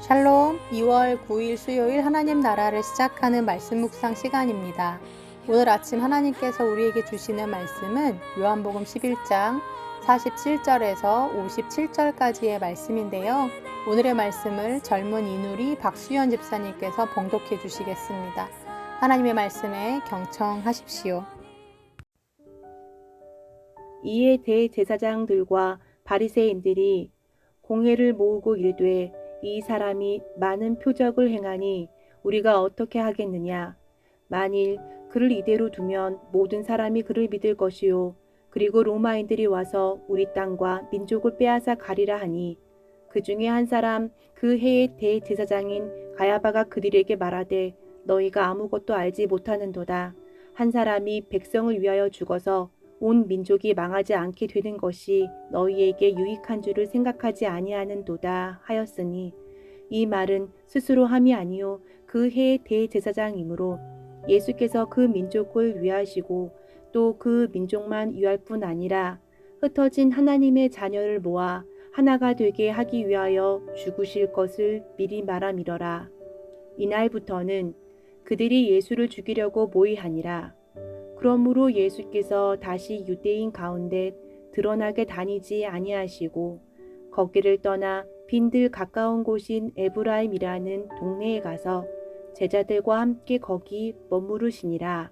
샬롬 2월 9일 수요일 하나님 나라를 시작하는 말씀 묵상 시간입니다. 오늘 아침 하나님께서 우리에게 주시는 말씀은 요한복음 11장 47절에서 57절까지의 말씀인데요. 오늘의 말씀을 젊은 이누리 박수연 집사님께서 봉독해 주시겠습니다. 하나님의 말씀에 경청하십시오. 이에 대제사장들과 바리새인들이 공회를 모으고 이르되 이 사람이 많은 표적을 행하니 우리가 어떻게 하겠느냐? 만일 그를 이대로 두면 모든 사람이 그를 믿을 것이요. 그리고 로마인들이 와서 우리 땅과 민족을 빼앗아 가리라 하니 그 중에 한 사람 그 해의 대제사장인 가야바가 그들에게 말하되 너희가 아무것도 알지 못하는도다. 한 사람이 백성을 위하여 죽어서 온 민족이 망하지 않게 되는 것이 너희에게 유익한 줄을 생각하지 아니하는도다 하였으니 이 말은 스스로 함이 아니요 그 해의 대제사장이므로 예수께서 그 민족을 위하시고 또 그 민족만 위할 뿐 아니라 흩어진 하나님의 자녀를 모아 하나가 되게 하기 위하여 죽으실 것을 미리 말함이러라. 이날부터는 그들이 예수를 죽이려고 모의하니라 그러므로 예수께서 다시 유대인 가운데 드러나게 다니지 아니하시고 거기를 떠나 빈들 가까운 곳인 에브라임이라는 동네에 가서 제자들과 함께 거기 머무르시니라.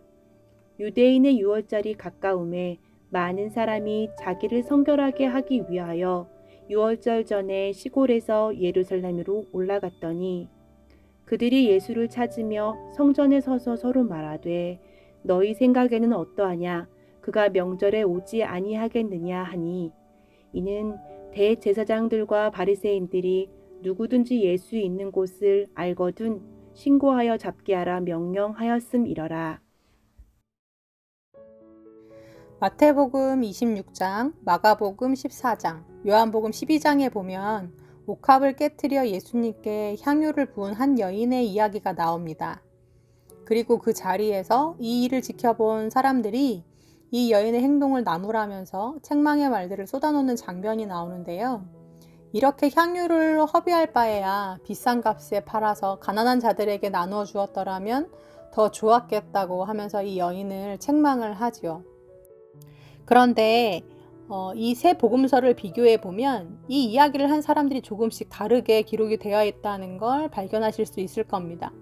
유대인의 유월절이 가까움에 많은 사람이 자기를 성결하게 하기 위하여 유월절 전에 시골에서 예루살렘으로 올라갔더니 그들이 예수를 찾으며 성전에 서서 서로 말하되 너희 생각에는 어떠하냐? 그가 명절에 오지 아니하겠느냐 하니? 이는 대제사장들과 바리새인들이 누구든지 예수 있는 곳을 알거든 신고하여 잡게 하라 명령하였음이러라. 마태복음 26장, 마가복음 14장, 요한복음 12장에 보면 옥합을 깨뜨려 예수님께 향유를 부은 한 여인의 이야기가 나옵니다. 그리고 그 자리에서 이 일을 지켜본 사람들이 이 여인의 행동을 나무라면서 책망의 말들을 쏟아놓는 장면이 나오는데요. 이렇게 향유를 허비할 바에야 비싼 값에 팔아서 가난한 자들에게 나누어 주었더라면 더 좋았겠다고 하면서 이 여인을 책망을 하지요. 그런데 어, 이세 복음서를 비교해 보면 이 이야기를 한 사람들이 조금씩 다르게 기록이 되어 있다는 걸 발견하실 수 있을 겁니다.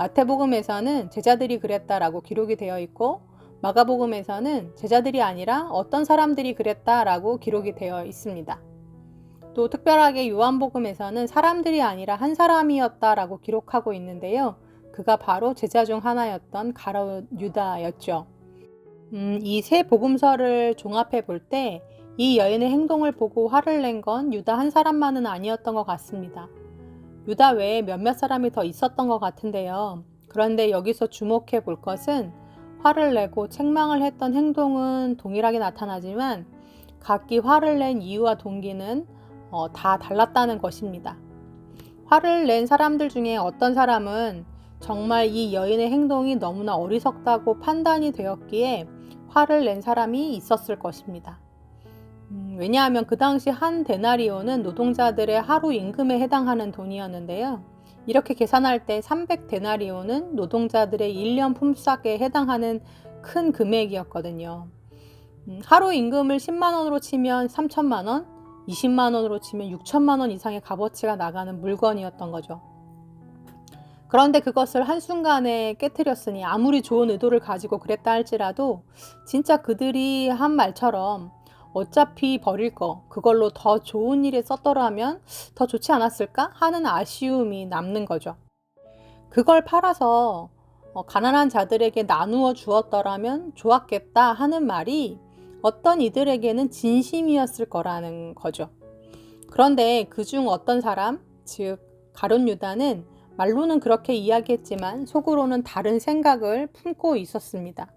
마태복음에서는 제자들이 그랬다라고 기록이 되어 있고 마가복음에서는 제자들이 아니라 어떤 사람들이 그랬다라고 기록이 되어 있습니다. 또 특별하게 요한복음에서는 사람들이 아니라 한 사람이었다라고 기록하고 있는데요. 그가 바로 제자 중 하나였던 가롯 유다였죠. 음, 이 세 복음서를 종합해 볼 때 이 여인의 행동을 보고 화를 낸 건 유다 한 사람만은 아니었던 것 같습니다. 유다 외에 몇몇 사람이 더 있었던 것 같은데요. 그런데 여기서 주목해 볼 것은 화를 내고 책망을 했던 행동은 동일하게 나타나지만 각기 화를 낸 이유와 동기는 어, 다 달랐다는 것입니다. 화를 낸 사람들 중에 어떤 사람은 정말 이 여인의 행동이 너무나 어리석다고 판단이 되었기에 화를 낸 사람이 있었을 것입니다. 음, 왜냐하면 그 당시 한 데나리오는 노동자들의 하루 임금에 해당하는 돈이었는데요. 이렇게 계산할 때 300데나리오는 노동자들의 1년 품삯에 해당하는 큰 금액이었거든요. 음, 하루 임금을 10만 원으로 치면 3천만 원, 20만 원으로 치면 6천만 원 이상의 값어치가 나가는 물건이었던 거죠. 그런데 그것을 한순간에 깨뜨렸으니 아무리 좋은 의도를 가지고 그랬다 할지라도 진짜 그들이 한 말처럼 어차피 버릴 거 그걸로 더 좋은 일에 썼더라면 더 좋지 않았을까 하는 아쉬움이 남는 거죠. 그걸 팔아서 어, 가난한 자들에게 나누어 주었더라면 좋았겠다 하는 말이 어떤 이들에게는 진심이었을 거라는 거죠. 그런데 그 중 어떤 사람, 즉 가론 유다는 말로는 그렇게 이야기했지만 속으로는 다른 생각을 품고 있었습니다.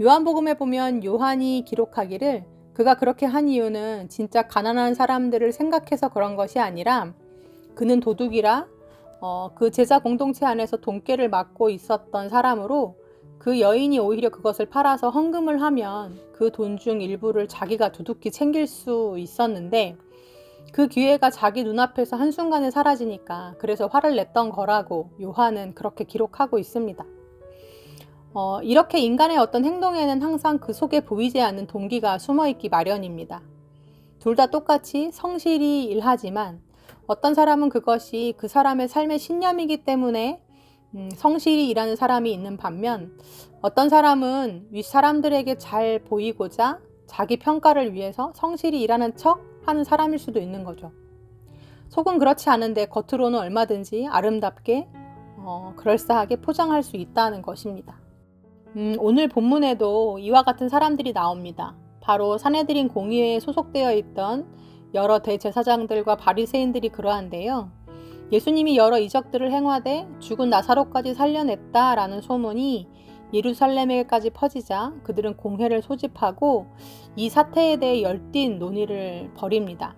요한복음에 보면 요한이 기록하기를 그가 그렇게 한 이유는 진짜 가난한 사람들을 생각해서 그런 것이 아니라 그는 도둑이라 어, 그 제자 공동체 안에서 돈깨를 맡고 있었던 사람으로 그 여인이 오히려 그것을 팔아서 헌금을 하면 그 돈 중 일부를 자기가 두둑히 챙길 수 있었는데 그 기회가 자기 눈앞에서 한순간에 사라지니까 그래서 화를 냈던 거라고 요한은 그렇게 기록하고 있습니다. 어, 이렇게 인간의 어떤 행동에는 항상 그 속에 보이지 않는 동기가 숨어 있기 마련입니다. 둘 다 똑같이 성실히 일하지만 어떤 사람은 그것이 그 사람의 삶의 신념이기 때문에 음, 성실히 일하는 사람이 있는 반면 어떤 사람은 윗 사람들에게 잘 보이고자 자기 평가를 위해서 성실히 일하는 척 하는 사람일 수도 있는 거죠. 속은 그렇지 않은데 겉으로는 얼마든지 아름답게 어, 그럴싸하게 포장할 수 있다는 것입니다. 음, 오늘 본문에도 이와 같은 사람들이 나옵니다. 바로 사내들인 공의회에 소속되어 있던 여러 대제사장들과 바리새인들이 그러한데요. 예수님이 여러 이적들을 행하되 죽은 나사로까지 살려냈다라는 소문이 예루살렘에까지 퍼지자 그들은 공회를 소집하고 이 사태에 대해 열띤 논의를 벌입니다.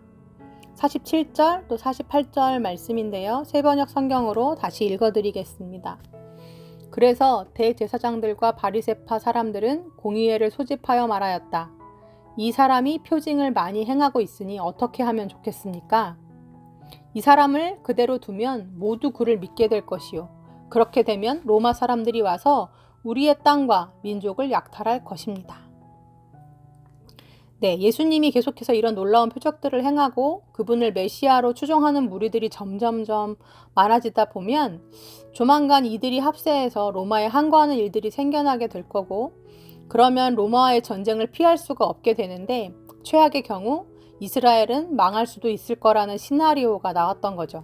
47절 또 48절 말씀인데요. 세번역 성경으로 다시 읽어드리겠습니다. 그래서 대제사장들과 바리세파 사람들은 공의회를 소집하여 말하였다. 이 사람이 표징을 많이 행하고 있으니 어떻게 하면 좋겠습니까? 이 사람을 그대로 두면 모두 그를 믿게 될 것이요. 그렇게 되면 로마 사람들이 와서 우리의 땅과 민족을 약탈할 것입니다. 네, 예수님이 계속해서 이런 놀라운 표적들을 행하고 그분을 메시아로 추종하는 무리들이 점점점 많아지다 보면 조만간 이들이 합세해서 로마에 항거하는 일들이 생겨나게 될 거고 그러면 로마와의 전쟁을 피할 수가 없게 되는데 최악의 경우 이스라엘은 망할 수도 있을 거라는 시나리오가 나왔던 거죠.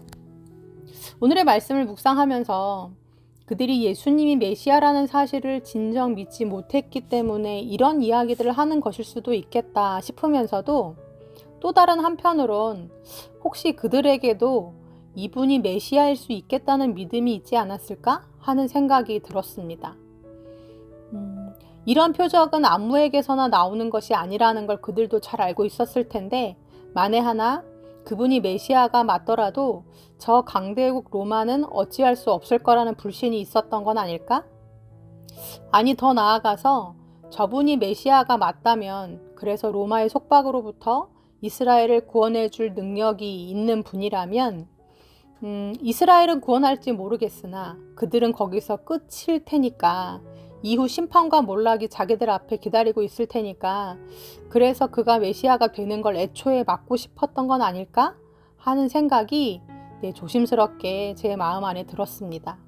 오늘의 말씀을 묵상하면서 그들이 예수님이 메시아라는 사실을 진정 믿지 못했기 때문에 이런 이야기들을 하는 것일 수도 있겠다 싶으면서도 또 다른 한편으론 혹시 그들에게도 이분이 메시아일 수 있겠다는 믿음이 있지 않았을까 하는 생각이 들었습니다. 음, 이런 표적은 안무에게서나 나오는 것이 아니라는 걸 그들도 잘 알고 있었을 텐데 만에 하나 그분이 메시아가 맞더라도 저 강대국 로마는 어찌할 수 없을 거라는 불신이 있었던 건 아닐까? 아니 더 나아가서 저분이 메시아가 맞다면 그래서 로마의 속박으로부터 이스라엘을 구원해 줄 능력이 있는 분이라면 음, 이스라엘은 구원할지 모르겠으나 그들은 거기서 끝일 테니까 이후 심판과 몰락이 자기들 앞에 기다리고 있을 테니까 그래서 그가 메시아가 되는 걸 애초에 막고 싶었던 건 아닐까 하는 생각이 네, 조심스럽게 제 마음 안에 들었습니다.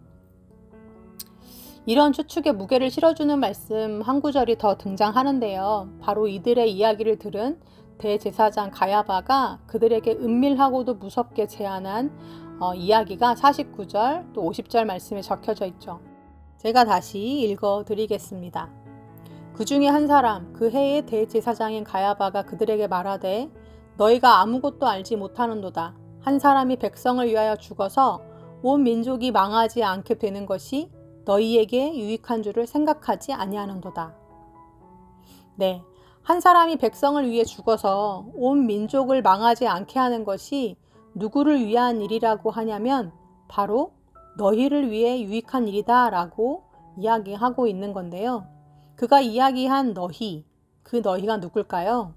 이런 추측에 무게를 실어주는 말씀 한 구절이 더 등장하는데요. 바로 이들의 이야기를 들은 대제사장 가야바가 그들에게 은밀하고도 무섭게 제안한 어, 이야기가 49절 또 50절 말씀에 적혀져 있죠. 제가 다시 읽어 드리겠습니다. 그 중에 한 사람, 그 해의 대제사장인 가야바가 그들에게 말하되 너희가 아무것도 알지 못하는도다. 한 사람이 백성을 위하여 죽어서 온 민족이 망하지 않게 되는 것이 너희에게 유익한 줄을 생각하지 아니하는도다. 네. 한 사람이 백성을 위해 죽어서 온 민족을 망하지 않게 하는 것이 누구를 위한 일이라고 하냐면 바로 너희를 위해 유익한 일이다 라고 이야기하고 있는 건데요. 그가 이야기한 너희, 그 너희가 누굴까요?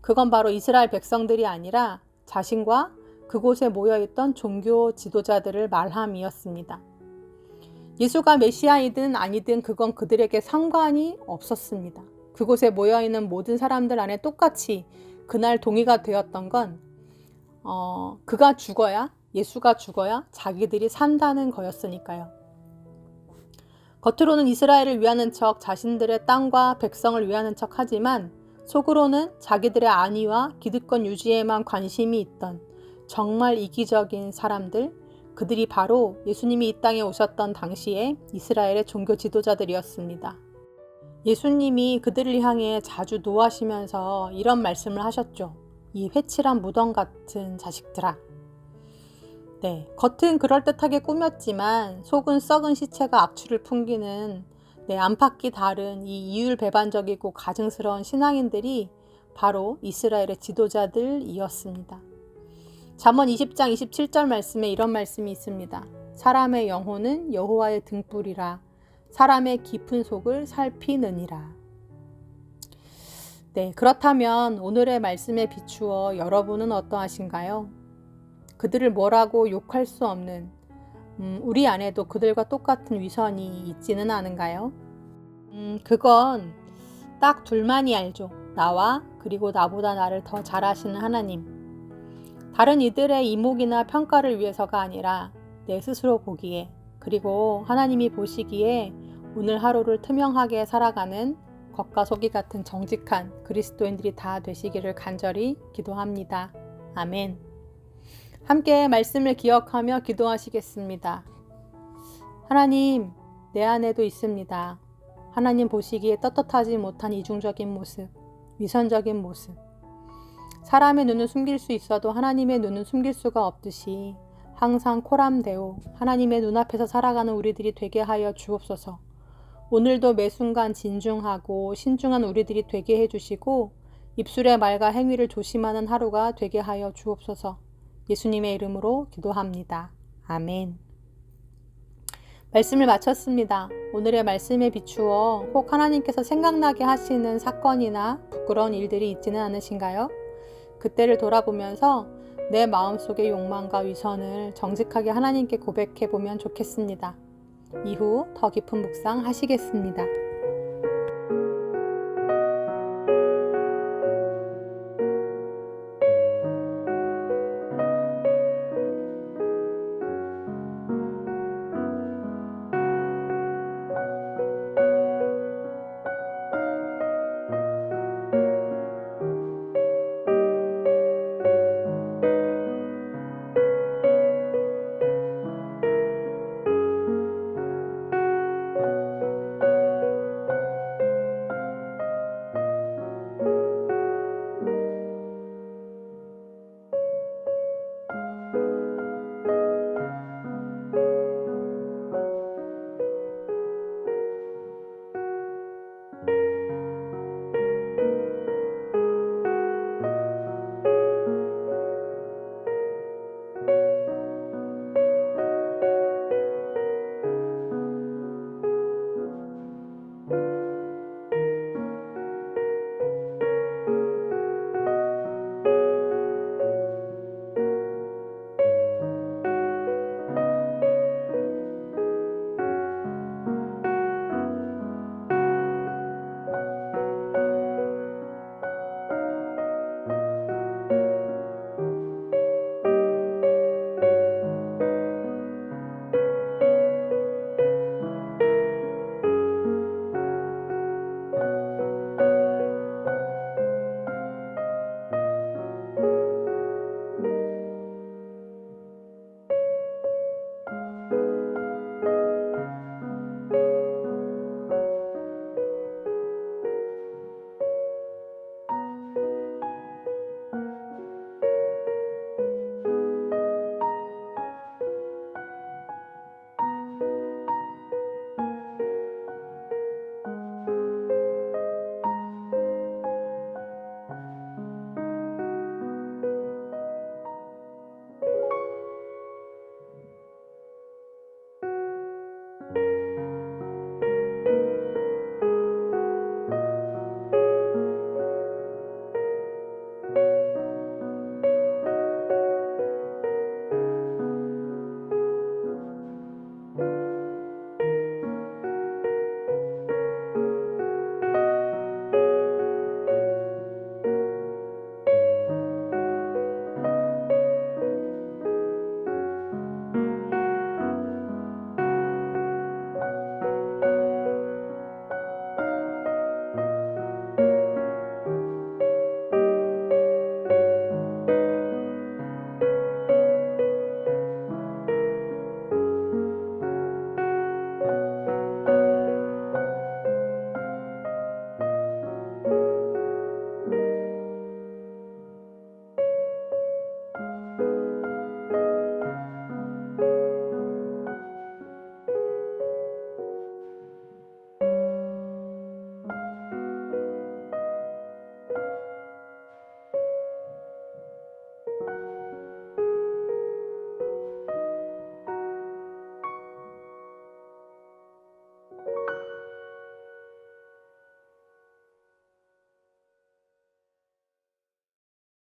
그건 바로 이스라엘 백성들이 아니라 자신과 그곳에 모여있던 종교 지도자들을 말함이었습니다. 예수가 메시아이든 아니든 그건 그들에게 상관이 없었습니다. 그곳에 모여있는 모든 사람들 안에 똑같이 그날 동의가 되었던 건 어, 그가 죽어야 예수가 죽어야 자기들이 산다는 거였으니까요. 겉으로는 이스라엘을 위하는 척 자신들의 땅과 백성을 위하는 척 하지만 속으로는 자기들의 안위와 기득권 유지에만 관심이 있던 정말 이기적인 사람들, 그들이 바로 예수님이 이 땅에 오셨던 당시에 이스라엘의 종교 지도자들이었습니다. 예수님이 그들을 향해 자주 노하시면서 이런 말씀을 하셨죠. 이 회칠한 무덤 같은 자식들아. 네, 겉은 그럴듯하게 꾸몄지만 속은 썩은 시체가 악취를 풍기는 네, 안팎이 다른 이 이율배반적이고 가증스러운 신앙인들이 바로 이스라엘의 지도자들이었습니다. 잠언 20장 27절 말씀에 이런 말씀이 있습니다. 사람의 영혼은 여호와의 등불이라 사람의 깊은 속을 살피느니라. 네, 그렇다면 오늘의 말씀에 비추어 여러분은 어떠하신가요? 그들을 뭐라고 욕할 수 없는 음, 우리 안에도 그들과 똑같은 위선이 있지는 않은가요? 음, 그건 딱 둘만이 알죠. 나와 그리고 나보다 나를 더 잘 아시는 하나님. 다른 이들의 이목이나 평가를 위해서가 아니라 내 스스로 보기에 그리고 하나님이 보시기에 오늘 하루를 투명하게 살아가는 겉과 속이 같은 정직한 그리스도인들이 다 되시기를 간절히 기도합니다. 아멘. 함께 말씀을 기억하며 기도하시겠습니다. 하나님, 내 안에도 있습니다. 하나님 보시기에 떳떳하지 못한 이중적인 모습, 위선적인 모습. 사람의 눈은 숨길 수 있어도 하나님의 눈은 숨길 수가 없듯이 항상 코람되어 하나님의 눈앞에서 살아가는 우리들이 되게 하여 주옵소서. 오늘도 매 순간 진중하고 신중한 우리들이 되게 해주시고 입술의 말과 행위를 조심하는 하루가 되게 하여 주옵소서. 예수님의 이름으로 기도합니다. 아멘. 말씀을 마쳤습니다. 오늘의 말씀에 비추어 혹 하나님께서 생각나게 하시는 사건이나 부끄러운 일들이 있지는 않으신가요? 그때를 돌아보면서 내 마음속의 욕망과 위선을 정직하게 하나님께 고백해 보면 좋겠습니다. 이후 더 깊은 묵상 하시겠습니다.